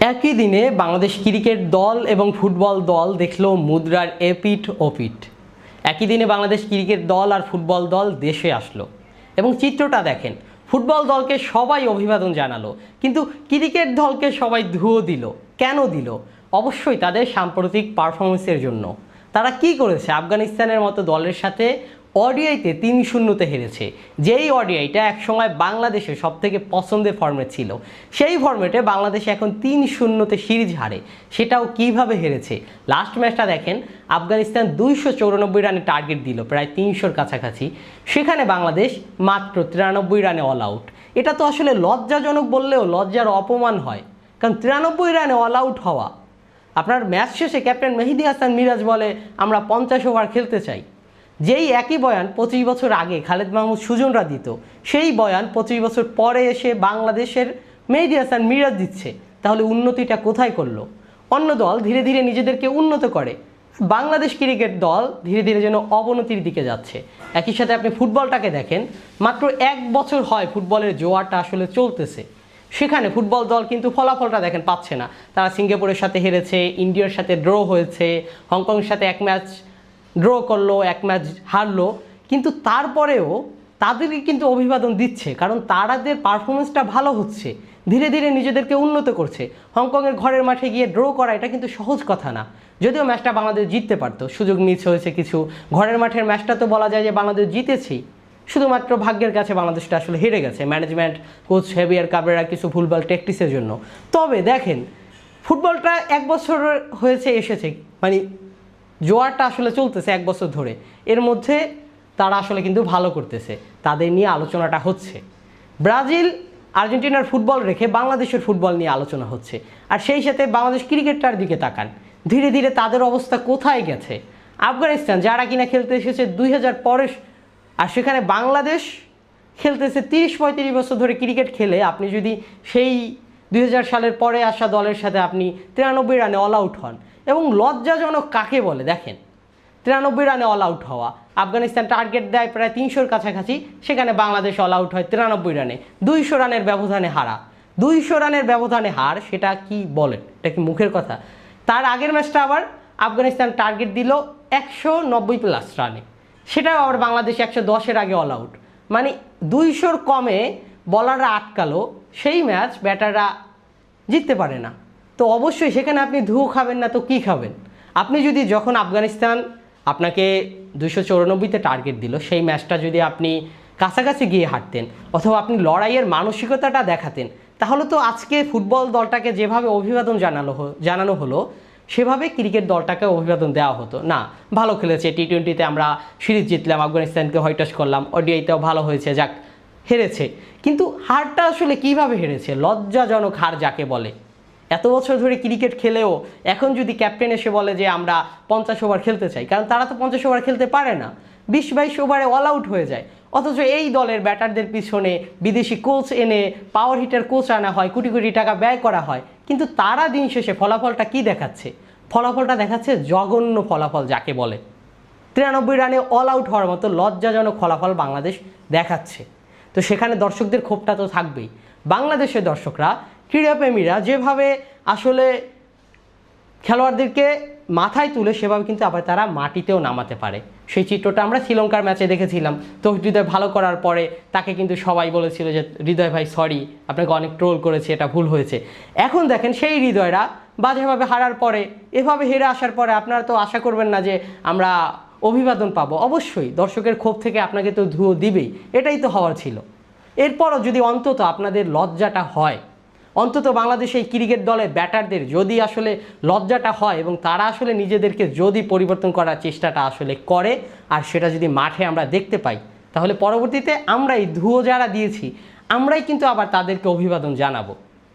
একই দিনে বাংলাদেশ ক্রিকেট দল এবং ফুটবল দল দেখল মুদ্রার এপিট ওপিট একই দিনে বাংলাদেশ ক্রিকেট দল আর ফুটবল দল দেশে আসলো। এবং চিত্রটা দেখেন, ফুটবল দলকে সবাই অভিবাদন জানালো, কিন্তু ক্রিকেট দলকে সবাই ধুয়ো দিল। কেন দিল? অবশ্যই তাদের সাম্প্রতিক পারফরমেন্সের জন্য। তারা কি করেছে? আফগানিস্তানের মতো দলের সাথে অডিআইতে তিন শূন্যতে হেরেছে। যেই অডিআইটা একসময় বাংলাদেশের সব থেকে পছন্দের ফর্মেট ছিল। সেই ফর্মেটে বাংলাদেশ এখন তিন শূন্যতে সিরিজ হারে। সেটাও কীভাবে হেরেছে? লাস্ট ম্যাচটা দেখেন, আফগানিস্তান দুইশো চৌরানব্বই রানে টার্গেট দিল, প্রায় তিনশোর কাছাকাছি। সেখানে বাংলাদেশ মাত্র তিরানব্বই রানে অল আউট এটা তো আসলে লজ্জাজনক বললেও লজ্জার অপমান হয়। কারণ তিরানব্বই রানে অল আউট হওয়া। আপনার ম্যাচ শেষে ক্যাপ্টেন মেহেদি হাসান মিরাজ বলে, আমরা পঞ্চাশ ওভার খেলতে চাই। যেই একই বয়ান পঁচিশ বছর আগে খালেদ মাহমুদ সুজনরা দিত, সেই বয়ান পঁচিশ বছর পরে এসে বাংলাদেশের মেহেদি হাসান মিরাজ দিচ্ছে। তাহলে উন্নতিটা কোথায় করল? অন্য দল ধীরে ধীরে নিজেদেরকে উন্নত করে। বাংলাদেশ ক্রিকেট দল ধীরে ধীরে যেন অবনতির দিকে যাচ্ছে। একই সাথে আপনি ফুটবলটাকে দেখেন, মাত্র এক বছর হয় ফুটবলের জোয়ারটা আসলে চলতেছে। সেখানে ফুটবল দল কিন্তু ফলাফলটা দেখেন, পাচ্ছে না। তারা সিঙ্গাপুরের সাথে হেরেছে, ইন্ডিয়ার সাথে ড্র হয়েছে, হংকংয়ের সাথে এক ম্যাচ ড্র করল, এক ম্যাচ হারলো, কিন্তু তারপরেও তাদেরকে কিন্তু অভিবাদন দিচ্ছে, কারণ তারাদের পারফরমেন্সটা ভালো হচ্ছে, ধীরে ধীরে নিজেদেরকে উন্নত করছে। হংকংয়ের ঘরের মাঠে গিয়ে ড্র করা এটা কিন্তু সহজ কথা না। যদিও ম্যাচটা বাংলাদেশ জিততে পারতো, সুযোগ মিস হয়েছে কিছু। ঘরের মাঠের ম্যাচটা তো বলা যায় যে বাংলাদেশ জিতেছি। শুধুমাত্র ভাগ্যের কাছে বাংলাদেশটা আসলে হেরে গেছে। ম্যানেজমেন্ট কোচ হেভিয়ার কাবরেরা কিছু ভুলভাল ট্যাকটিসের জন্য। তবে দেখেন ফুটবলটা এক বছর হয়েছে, এসেছে মানে জোয়ারটা আসলে চলতেছে এক বছর ধরে। এর মধ্যে তারা আসলে কিন্তু ভালো করতেছে। তাদের নিয়ে আলোচনাটা হচ্ছে। ব্রাজিল, আর্জেন্টিনার ফুটবল রেখে বাংলাদেশের ফুটবল নিয়ে আলোচনা হচ্ছে। আর সেই সাথে বাংলাদেশ ক্রিকেটটার দিকে তাকান। ধীরে ধীরে তাদের অবস্থা কোথায় গেছে? আফগানিস্তান, যারা কিনা খেলতে এসেছে দুই হাজার পরে আর সেখানে বাংলাদেশ খেলতেছে তিরিশ পঁয়ত্রিশ বছর ধরে ক্রিকেট খেলে। আপনি যদি সেই দুই হাজার সালের পরে আসা দলের সাথে আপনি তিরানব্বই রানে অল আউট হন এবং লজ্জাজনক কাকে বলে? দেখেন, তিরানব্বই রানে অল আউট হওয়া, আফগানিস্তান টার্গেট দেয় প্রায় তিনশোর কাছাকাছি, সেখানে বাংলাদেশ অল আউট হয় তিরানব্বই রানে। দুইশো রানের ব্যবধানে হারা। দুইশো রানের ব্যবধানে হার, সেটা কি বলেন? এটা কি মুখের কথা? তার আগের ম্যাচটা আবার আফগানিস্তান টার্গেট দিল একশো নব্বই প্লাস রানে। সেটাও আবার বাংলাদেশ একশো দশের আগে অল আউট মানে দুইশোর কমে বলাররা আটকালো, সেই ম্যাচ ব্যাটাররা জিততে পারে না। তো অবশ্যই সেখানে আপনি ধুয়ো খাবেন না, তো কী খাবেন? আপনি যদি যখন আফগানিস্তান আপনাকে দুশো চৌরানব্বইতে টার্গেট দিল, সেই ম্যাচটা যদি আপনি কাছাকাছি গিয়ে হাঁটতেন অথবা আপনি লড়াইয়ের মানসিকতাটা দেখাতেন, তাহলে তো আজকে ফুটবল দলটাকে যেভাবে অভিবাদন জানালো জানানো হলো, সেভাবে ক্রিকেট দলটাকে অভিবাদন দেওয়া হতো। না, ভালো খেলেছে টি টোয়েন্টিতে আমরা সিরিজ জিতলাম, আফগানিস্তানকে হোয়াইটাস করলাম, ওডিআইতেও ভালো হয়েছে, যাক, হেরেছে। কিন্তু হারটা আসলে কীভাবে হেরেছে? লজ্জাজনক হার যাকে বলে। এত বছর ধরে ক্রিকেট খেলেও এখন যদি ক্যাপ্টেন এসে বলে যে আমরা পঞ্চাশ ওভার খেলতে চাই, কারণ তারা তো পঞ্চাশ ওভার খেলতে পারে না। বিশ বাইশ ওভারে অল আউট হয়ে যায়। অথচ এই দলের ব্যাটারদের পিছনে বিদেশি কোচ এনে পাওয়ার হিটার কোচ আনা হয়, কোটি কোটি টাকা ব্যয় করা হয়। কিন্তু তারা দিন শেষে ফলাফলটা কি দেখাচ্ছে? ফলাফলটা দেখাচ্ছে জঘন্য ফলাফল যাকে বলে। তিরানব্বই রানে অল আউট হওয়ার মতো লজ্জাজনক ফলাফল বাংলাদেশ দেখাচ্ছে। তো সেখানে দর্শকদের ক্ষোভটা তো থাকবেই। বাংলাদেশের দর্শকরা ক্রীড়াপ্রেমীরা যেভাবে আসলে খেলোয়াড়দেরকে মাথায় তুলে সেভাবে কিন্তু আবার তারা মাটিতেও নামাতে পারে। সেই চিত্রটা আমরা শ্রীলঙ্কার ম্যাচে দেখেছিলাম। তো হৃদয় ভালো করার পরে তাকে কিন্তু সবাই বলেছিল যে, হৃদয় ভাই সরি আপনাকে অনেক ট্রোল করেছে, এটা ভুল হয়েছে। এখন দেখেন সেই হৃদয়রা বাজেভাবে হারার পরে, এভাবে হেরে আসার পরে আপনারা তো আশা করবেন না যে আমরা অভিবাদন পাবো। অবশ্যই, দর্শকের ক্ষোভ থেকে আপনাকে তো ধুয়ো দিবেই, এটাই তো হওয়ার ছিল। এরপরও যদি অন্তত আপনাদের লজ্জাটা হয় অন্তত বাংলাদেশে এই ক্রিকেট দলে ব্যাটারদের যদি আসলে লজ্জাটা হয় এবং তারা আসলে নিজেদেরকে যদি পরিবর্তন করার চেষ্টাটা আসলে করে, আর সেটা যদি মাঠে আমরা দেখতে পাই, তাহলে পরবর্তীতে আমরা এই ধুয়ো যারা দিয়েছি, আমরাই কিন্তু আবার তাদেরকে অভিবাদন জানাব।